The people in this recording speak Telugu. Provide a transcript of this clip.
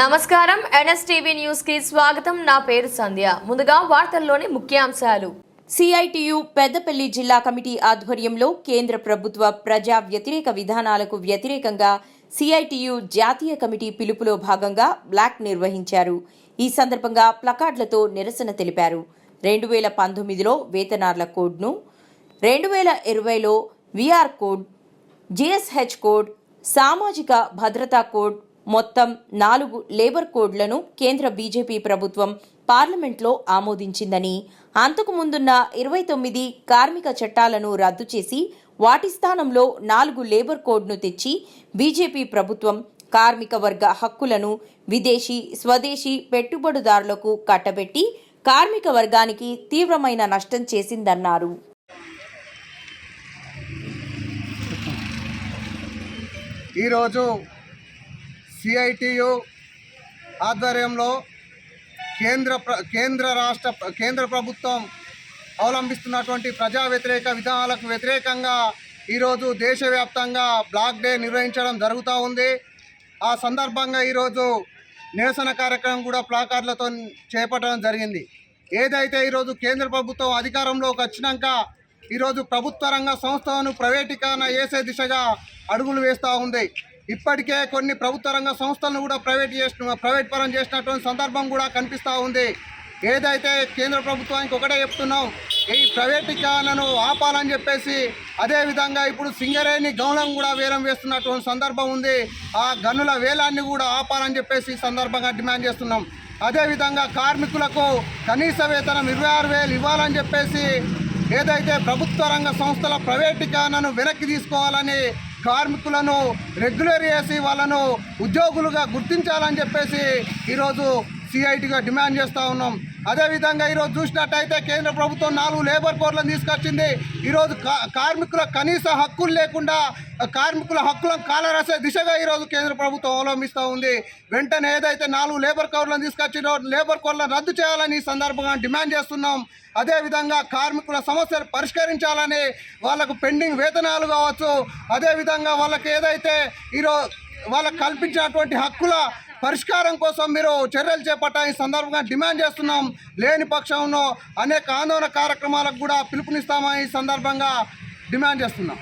నమస్కారం. ఎన్ఎస్టీవీ న్యూస్కి స్వాగతం. నా పేరు సంధ్య. ముందుగా వార్తల్లోని ముఖ్యాంశాలు. సిఐటియు పెద్దపల్లి జిల్లా కమిటీ ఆధ్వర్యంలో కేంద్ర ప్రభుత్వ ప్రజా వ్యతిరేక విధానాలకు వ్యతిరేకంగా సిఐటియు జాతీయ కమిటీ పిలుపులో భాగంగా బ్లాక్ నిర్వహించారు. ఈ సందర్భంగా ప్లకార్డులతో నిరసన తెలిపారు. రెండు వేల పంతొమ్మిదిలో వేతనాల కోడ్ను రెండు వేల ఇరవైలో విఆర్ కోడ్ జిఎస్హెచ్ కోడ్ సామాజిక భద్రతా కోడ్ మొత్తం నాలుగు లేబర్ కోడ్లను కేంద్ర బీజేపీ ప్రభుత్వం పార్లమెంట్లో ఆమోదించిందని అంతకు ముందున్న ఇరవై తొమ్మిది కార్మిక చట్టాలను రద్దు చేసి వాటి స్థానంలో నాలుగు లేబర్ కోడ్ను తెచ్చి బీజేపీ ప్రభుత్వం కార్మిక వర్గ హక్కులను విదేశీ స్వదేశీ పెట్టుబడిదారులకు కట్టబెట్టి కార్మిక వర్గానికి తీవ్రమైన నష్టం చేసిందన్నారు. ఈరోజు సిఐటియు ఆధ్వర్యంలో కేంద్ర ప్ర కేంద్ర రాష్ట్ర కేంద్ర ప్రభుత్వం అవలంబిస్తున్నటువంటి ప్రజా వ్యతిరేక విధానాలకు వ్యతిరేకంగా ఈరోజు దేశవ్యాప్తంగా బ్లాక్ డే నిర్వహించడం జరుగుతూ ఉంది. ఆ సందర్భంగా ఈరోజు నిరసన కార్యక్రమం కూడా ప్లాకార్డులతో చేపట్టడం జరిగింది. ఏదైతే ఈరోజు కేంద్ర ప్రభుత్వం అధికారంలోకి వచ్చినాక ఈరోజు ప్రభుత్వ రంగ సంస్థలను ప్రైవేటీకరణ చేసే దిశగా అడుగులు వేస్తూ ఉంది. ఇప్పటికే కొన్ని ప్రభుత్వ రంగ సంస్థలను కూడా ప్రైవేట్ చేసిన ప్రైవేట్ పరం చేసినటువంటి సందర్భం కూడా కనిపిస్తూ ఉంది. ఏదైతే కేంద్ర ప్రభుత్వానికి ఒకటే చెప్తున్నాం ఈ ప్రైవేటీకరణను ఆపాలని చెప్పేసి అదేవిధంగా ఇప్పుడు సింగరేణి గౌనం కూడా వేలం వేస్తున్నటువంటి సందర్భం ఉంది. ఆ గనుల వేలాన్ని కూడా ఆపాలని చెప్పేసి సందర్భంగా డిమాండ్ చేస్తున్నాం. అదేవిధంగా కార్మికులకు కనీస వేతనం ఇరవై ఆరు వేలు ఇవ్వాలని చెప్పేసి ఏదైతే ప్రభుత్వ రంగ సంస్థల ప్రైవేటీకరణను వెనక్కి తీసుకోవాలని కార్మికులను రెగ్యులర్ చేసి వాళ్ళను ఉద్యోగులుగా గుర్తించాలని చెప్పేసి ఈరోజు సిఐటిగా డిమాండ్ చేస్తూ ఉన్నాం. అదేవిధంగా ఈరోజు చూసినట్టయితే కేంద్ర ప్రభుత్వం నాలుగు లేబర్ కోడ్లను తీసుకొచ్చింది. ఈరోజు కా- కార్మికుల కనీస హక్కులు లేకుండా కార్మికుల హక్కులను కాలరాసే దిశగా ఈరోజు కేంద్ర ప్రభుత్వం అవలంబిస్తూ ఉంది. వెంటనే ఏదైతే నాలుగు లేబర్ కోడ్లను తీసుకొచ్చిందో లేబర్ కోడ్లను రద్దు చేయాలని ఈ సందర్భంగా డిమాండ్ చేస్తున్నాం. అదేవిధంగా కార్మికుల సమస్యలు పరిష్కరించాలని వాళ్ళకు పెండింగ్ వేతనాలు కావచ్చు. అదేవిధంగా వాళ్ళకి ఏదైతే ఈరోజు వాళ్ళకు కల్పించినటువంటి హక్కుల పరిష్కారం కోసం మీరు చర్యలు చేపట్టాలని ఈ సందర్భంగా డిమాండ్ చేస్తున్నాం. లేని పక్షంలో అనేక ఆందోళన కార్యక్రమాలకు కూడా పిలుపునిస్తామని ఈ సందర్భంగా డిమాండ్ చేస్తున్నాం.